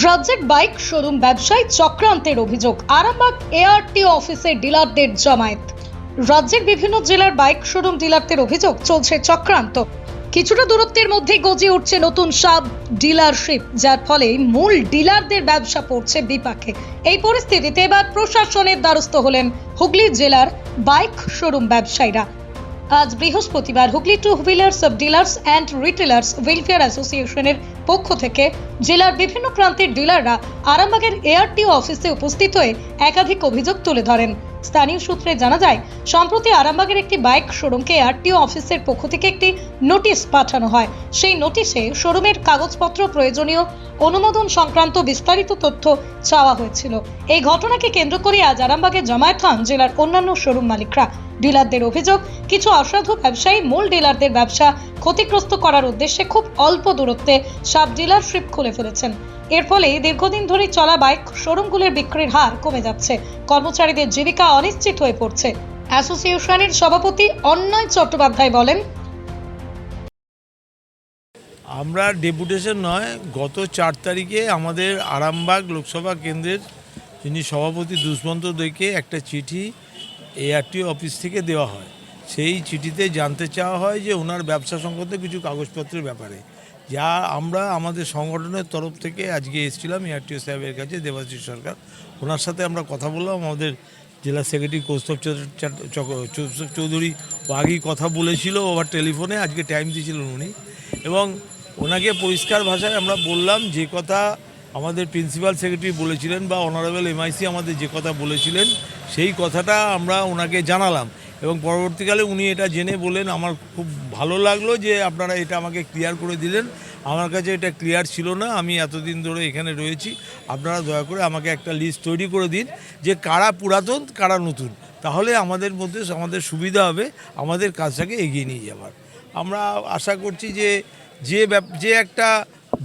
রাজ্যের bike showroom ব্যবসায়ী চক্রান্তের অভিযোগ। আরামবাগ এআরটি অফিসে ডিলারদের জমায়েত। রাজ্যের বিভিন্ন জেলার বাইক শোরুম ডিলারদের অভিযোগ, চলছে চক্রান্ত। কিছুটা দূরত্বের মধ্যেই গজিয়ে উঠছে নতুন সাব ডিলারশিপ, যার ফলে মূল ডিলারদের ব্যবসা পড়ছে বিপাকে। এই পরিস্থিতিতে এবার প্রশাসনের দ্বারস্থ হলেন হুগলি জেলার বাইক শোরুম ব্যবসায়ীরা। আজ বৃহস্পতিবার Hooghly two wheelers of dealers and retailers welfare অ্যাসোসিয়েশনের পক্ষ থেকে জেলার বিভিন্ন প্রান্তের ডিলাররা আরামবাগের এআরটিও অফিসে উপস্থিত হয়ে একাধিক অভিযোগ তুলে ধরেন। স্থানীয় সূত্রে জানা যায়, সম্প্রতি আরামবাগের একটি বাইক শোরুমকে আরটিও অফিসের পক্ষ থেকে একটি নোটিশ পাঠানো হয়। সেই নোটিশে শোরুমের কাগজপত্র, প্রয়োজনীয় অনুমোদন সংক্রান্ত বিস্তারিত তথ্য চাওয়া হয়েছিল। এই ঘটনাকে কেন্দ্র করে আজ আরামবাগে জমায়েত হন জেলার অন্যান্য শোরুম মালিকরা। ডিলারদের অভিযোগ, কিছু অসাধু ব্যবসায়ী মূল ডিলারদের ব্যবসা ক্ষতিগ্রস্ত করার উদ্দেশ্যে খুব অল্প দূরত্বে সাব ডিলারশিপ খুলে ফেলেছেন। এর ফলে দীর্ঘদিন ধরে চলা বাইক শোরুমগুলির বিক্রির হার কমে যাচ্ছে। কর্মচারীদের জীবিকা অনিশ্চিত হয়ে পড়ছে। অ্যাসোসিয়েশনের সভাপতি অন্যয় চট্টোপাধ্যায় বলেন, আমরা ডেপুটেশন নয়, গত চার তারিখে আমাদের আরামবাগ লোকসভা কেন্দ্রের যিনি সভাপতি দুষ্মন্ত দৈকে একটা চিঠি এআরটিও অফিস থেকে দেওয়া হয়। সেই চিঠিতে জানতে চাওয়া হয় যে ওনার ব্যবসা সংক্রান্ত কিছু কাগজপত্রের ব্যাপারে। যা আমরা আমাদের সংগঠনের তরফ থেকে আজকে এসেছিলাম এআরটিও সাহেবের কাছে, দেবাশিস সরকার। ওনার সাথে আমরা কথা বললাম, আমাদের জেলা সেক্রেটারি কৌস্তব চৌধুরী আগেই কথা বলেছিল ওভার টেলিফোনে, আজকে টাইম দিয়েছিলেন উনি। এবং ওনাকে পরিষ্কার ভাষায় আমরা বললাম যে কথা আমাদের প্রিন্সিপাল সেক্রেটারি বলেছিলেন বা অনারেবল এমআইসি আমাদের যে কথা বলেছিলেন, সেই কথাটা আমরা ওনাকে জানালাম এবং পরবর্তীকালে উনি এটা জেনে বলেন আমার খুব ভালো লাগল যে আপনারা এটা আমাকে ক্লিয়ার করে দিলেন। আমার কাছে এটা ক্লিয়ার ছিল না, আমি এতদিন ধরে এখানে রয়েছি। আপনারা দয়া করে আমাকে একটা লিস্ট তৈরি করে দিন যে কারা পুরাতন, কারা নতুন। তাহলে আমাদের মধ্যে আমাদের সুবিধা হবে, আমাদের কাজটাকে এগিয়ে নিয়ে যাবার। আমরা আশা করছি যে যে যে একটা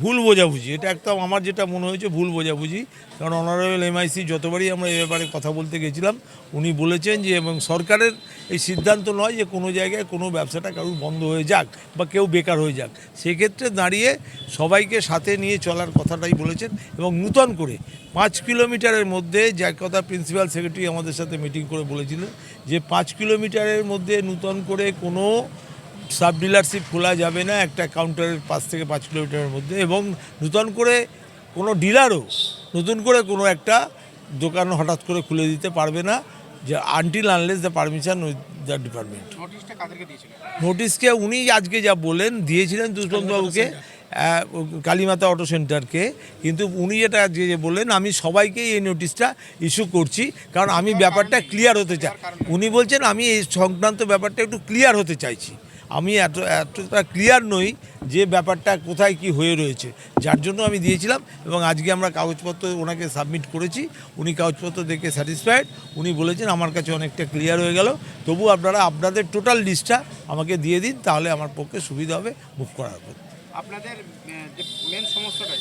ভুল বোঝাবুঝি, এটা একদম আমার যেটা মনে হয়েছে ভুল বোঝাবুঝি। কারণ অনারেবল এমআইসি যতবারই আমরা এ ব্যাপারে কথা বলতে গেছিলাম, উনি বলেছেন যে এবং সরকারের এই সিদ্ধান্ত নয় যে কোনো জায়গায় কোনো ব্যবসাটা কারোর বন্ধ হয়ে যাক বা কেউ বেকার হয়ে যাক। সেক্ষেত্রে দাঁড়িয়ে সবাইকে সাথে নিয়ে চলার কথাটাই বলেছেন এবং নূতন করে পাঁচ কিলোমিটারের মধ্যে যা কথা প্রিন্সিপাল সেক্রেটারি আমাদের সাথে মিটিং করে বলেছিলেন যে পাঁচ কিলোমিটারের মধ্যে নূতন করে কোনো সাব ডিলারশিপ খোলা যাবে না একটা কাউন্টারের পাঁচ থেকে পাঁচ কিলোমিটারের মধ্যে এবং নূতন করে কোনো ডিলারও নতুন করে কোনো একটা দোকান হঠাৎ করে খুলে দিতে পারবে না যে until unless the permission with the department নোটিশকে উনি আজকে যা বলেন দিয়েছিলেন দুষ্মন্তবাবুকে কালীমাতা অটো সেন্টারকে কিন্তু উনি যেটা আজকে যে বললেন আমি সবাইকেই এই নোটিশটা ইস্যু করছি কারণ আমি ব্যাপারটা ক্লিয়ার হতে চাই। উনি বলছেন আমি এই সংক্রান্ত ব্যাপারটা একটু ক্লিয়ার হতে চাইছি। আমি এত এতটা ক্লিয়ার নই যে ব্যাপারটা কোথায় কি হয়ে রয়েছে। যার জন্য আমি দিয়েছিলাম এবং আজকে আমরা কাগজপত্র ওনাকে সাবমিট করেছি। উনি কাগজপত্র দেখে স্যাটিসফাইড উনি বলেছেন আমার কাছে অনেকটা ক্লিয়ার হয়ে গেল। তবু আপনারা আপনাদের টোটাল লিস্টটা আমাকে দিয়ে দিন তাহলে আমার পক্ষে সুবিধা হবে মুভ করার পর। আপনাদের মেন সমস্যাটা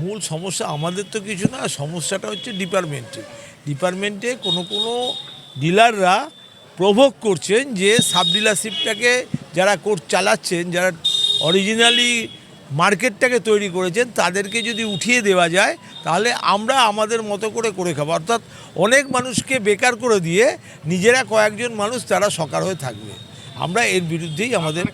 মূল সমস্যা আমাদের তো কিছু না সমস্যাটা হচ্ছে ডিপার্টমেন্টে ডিপার্টমেন্টে কোনো কোনো ডিলাররা প্রভোগ করছেন যে সাব ডিলারশিপটাকে যারা কোর্ট চালাচ্ছেন, যারা অরিজিনালি মার্কেটটাকে তৈরি করেছেন, তাদেরকে যদি উঠিয়ে দেওয়া যায়, তাহলে আমরা আমাদের মতো করে করে খাব। অর্থাৎ অনেক মানুষকে বেকার করে দিয়ে নিজেরা কয়েকজন মানুষ তারা সকার হয়ে থাকবে। আমরা এর বিরুদ্ধেই আমাদের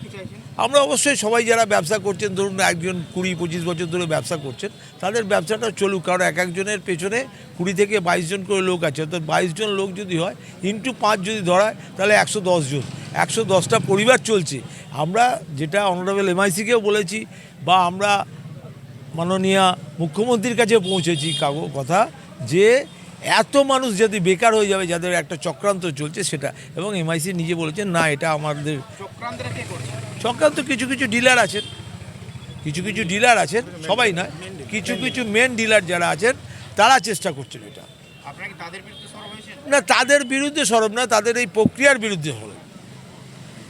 আমরা অবশ্যই সবাই যারা ব্যবসা করছেন, ধরুন একজন কুড়ি পঁচিশ বছর ধরে ব্যবসা করছেন, তাদের ব্যবসাটা চলুক, কারণ এক একজনের পেছনে কুড়ি থেকে বাইশ জন করে লোক আছে। অর্থাৎ বাইশ জন লোক যদি হয়, ইন্টু পাঁচ যদি ধরায়, তাহলে একশো দশ জন। একশো দশটা পরিবার চলছে। আমরা যেটা অনারেবল এমআইসিকেও বলেছি, বা আমরা মাননীয় মুখ্যমন্ত্রীর কাছে পৌঁছেছি কাগো কথা, যে এত মানুষ যদি বেকার হয়ে যাবে, যাদের একটা চক্রান্ত চলছে সেটা, এবং এমআইসি নিজে বলেছেন না, এটা আমাদের করছে? সংক্রান্ত কিছু কিছু ডিলার আছেন। কিছু কিছু ডিলার আছেন সবাই নয় কিছু কিছু মেন ডিলার যারা আছেন তারা চেষ্টা করছেন এটা। না তাদের বিরুদ্ধে সরব না তাদের এই প্রক্রিয়ার বিরুদ্ধে সরব।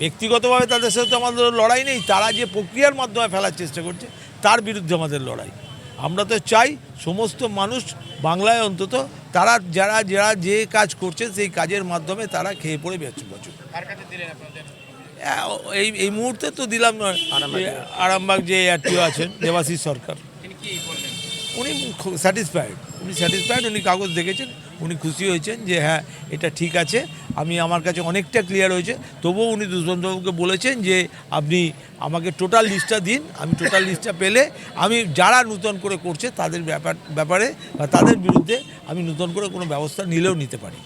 ব্যক্তিগতভাবে তাদের সাথে তো আমাদের লড়াই নেই তারা যে প্রক্রিয়ার মাধ্যমে ফেলার চেষ্টা করছে তার বিরুদ্ধে আমাদের লড়াই। আমরা তো চাই সমস্ত মানুষ বাংলায় অন্তত তারা যারা যারা যে কাজ করছে সেই কাজের মাধ্যমে তারা খেয়ে পড়ে বেঁচে বাঁচুক এই এই মুহূর্তে তো দিলাম না আরামবাগ। যে আরটিও আছেন দেবাশিস সরকার। উনি স্যাটিসফাইড উনি স্যাটিসফাইড উনি কাগজ দেখেছেন উনি খুশি হয়েছেন যে হ্যাঁ এটা ঠিক আছে। আমি আমার কাছে অনেকটা ক্লিয়ার হয়েছে। তবুও উনি দুষ্মন্তবাবুকে বলেছেন যে আপনি আমাকে টোটাল লিস্টটা দিন। আমি টোটাল লিস্টটা পেলে আমি যারা নূতন করে করছে তাদের ব্যাপার ব্যাপারে বা তাদের বিরুদ্ধে আমি নূতন করে কোনো ব্যবস্থা নিলেও নিতে পারি।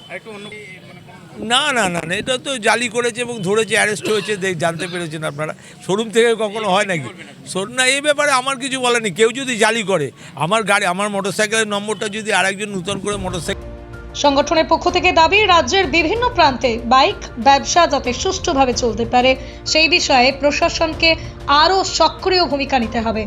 না না না না এটা তো জালি করেছে এবং ধরেছে অ্যারেস্ট হয়েছে দেখ জানতে পেরেছেন আপনারা। শোরুম থেকে কখনো হয় নাকি? শোরুম না এই ব্যাপারে আমার কিছু বলার নেই। কেউ যদি জালি করে আমার গাড়ি আমার মোটরসাইকেলের নম্বরটা যদি আরেকজন নূতন করে মোটরসাইকেল সংগঠনের পক্ষ থেকে দাবি রাজ্যের বিভিন্ন প্রান্তে বাইক ব্যবসা যাতে সুষ্ঠুভাবে চলতে পারে সেই বিষয়ে প্রশাসনকে আরও সক্রিয় ভূমিকা নিতে হবে।